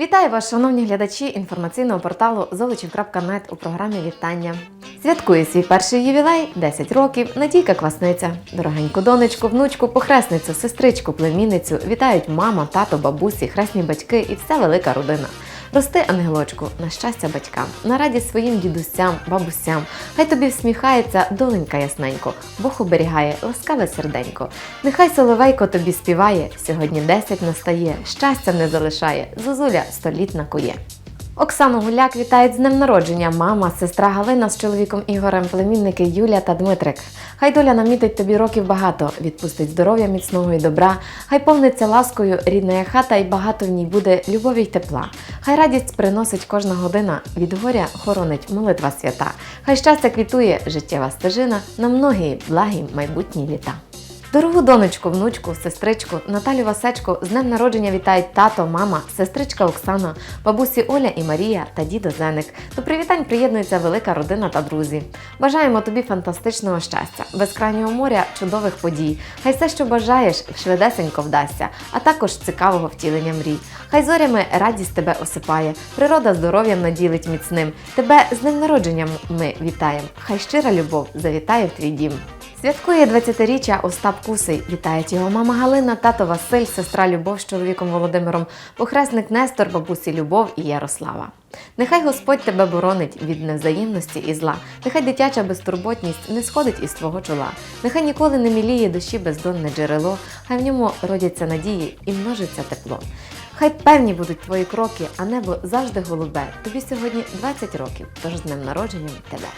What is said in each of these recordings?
Вітаю вас, шановні глядачі інформаційного порталу золочів.нет у програмі Вітання. Святкує свій перший ювілей 10 років Надійка Квасниця. Дорогеньку донечку, внучку, похресницю, сестричку, племінницю вітають мама, тато, бабусі, хресні батьки і вся велика родина. Рости, ангелочку, на щастя батькам, на радість своїм дідусям, бабусям. Хай тобі всміхається доленька ясненько, Бог оберігає ласкаве серденько. Нехай соловейко тобі співає, сьогодні 10 настає, щастя не залишає, зозуля столітна кує. Оксану Гуляк вітають з днем народження мама, сестра Галина з чоловіком Ігорем, племінники Юля та Дмитрик. Хай доля намітить тобі років багато, відпустить здоров'я міцного і добра, хай повниться ласкою рідна хата і багато в ній буде любові й тепла. Хай радість приносить кожна година, від горя хоронить молитва свята. Хай щастя квітує життєва стежина на многі благі майбутні літа. Дорогу донечку, внучку, сестричку, Наталю Васечку з днем народження вітають тато, мама, сестричка Оксана, бабусі Оля і Марія та дідо Зеник. До привітань приєднується велика родина та друзі. Бажаємо тобі фантастичного щастя, безкрайнього моря, чудових подій. Хай все, що бажаєш, швидесенько вдасться, а також цікавого втілення мрій. Хай зорями радість тебе осипає, природа здоров'ям наділить міцним. Тебе з днем народження ми вітаємо. Хай щира любов завітає в твій дім. Святкує 20-річчя Остап Кусий. Вітають його мама Галина, тато Василь, сестра Любов з чоловіком Володимиром, похресник Нестор, бабусі Любов і Ярослава. Нехай Господь тебе боронить від невзаємності і зла. Нехай дитяча безтурботність не сходить із твого чола. Нехай ніколи не міліє душі бездонне джерело, хай в ньому родяться надії і множиться тепло. Хай певні будуть твої кроки, а небо завжди голубе. Тобі сьогодні 20 років, тож з днем народженням тебе.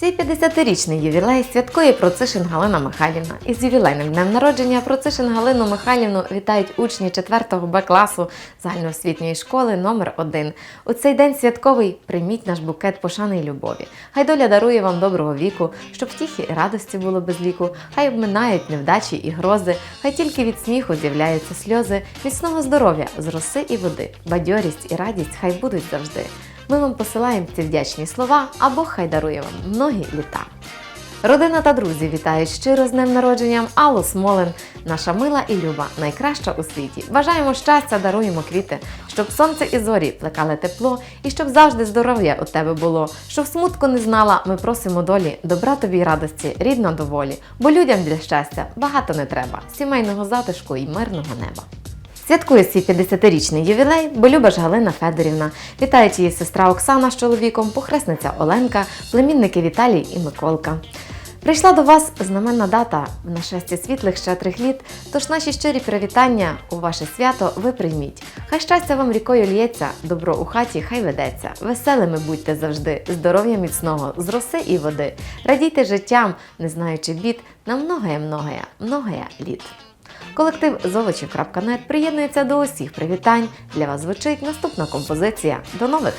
Свій 50-річний ювілей святкує Процишин Галина Михайлівна. Із ювілейним днем народження Процишин Галину Михайлівну вітають учні 4 Б класу загальноосвітньої школи номер 1 У цей день святковий прийміть наш букет пошани й любові. Хай доля дарує вам доброго віку, щоб втіхи і радості було без ліку, хай обминають невдачі і грози, хай тільки від сміху з'являються сльози, міцного здоров'я з роси і води, бадьорість і радість хай будуть завжди. Ми вам посилаємо ці вдячні слова, а Бог хай дарує вам многі літа. Родина та друзі вітають щиро з днем народженням Аллу Смолин, наша мила і люба, найкраща у світі. Бажаємо щастя, даруємо квіти, щоб сонце і зорі плекали тепло, і щоб завжди здоров'я у тебе було. Щоб смутку не знала, ми просимо долі, добра тобі й радості, рідна доволі, бо людям для щастя багато не треба, сімейного затишку і мирного неба. Святкує свій 50-річний ювілей Болюбаш Галина Федорівна. Вітають її сестра Оксана з чоловіком, похресниця Оленка, племінники Віталій і Миколка. Прийшла до вас знаменна дата в нашесті світлих щедрих літ, тож наші щирі привітання у ваше свято ви прийміть. Хай щастя вам рікою лється, добро у хаті хай ведеться. Веселими будьте завжди, здоров'я міцного, з роси і води. Радійте життям, не знаючи бід, на многоє многоє, многоє літ. Колектив Золочів.нет приєднується до усіх привітань. Для вас звучить наступна композиція. До нових!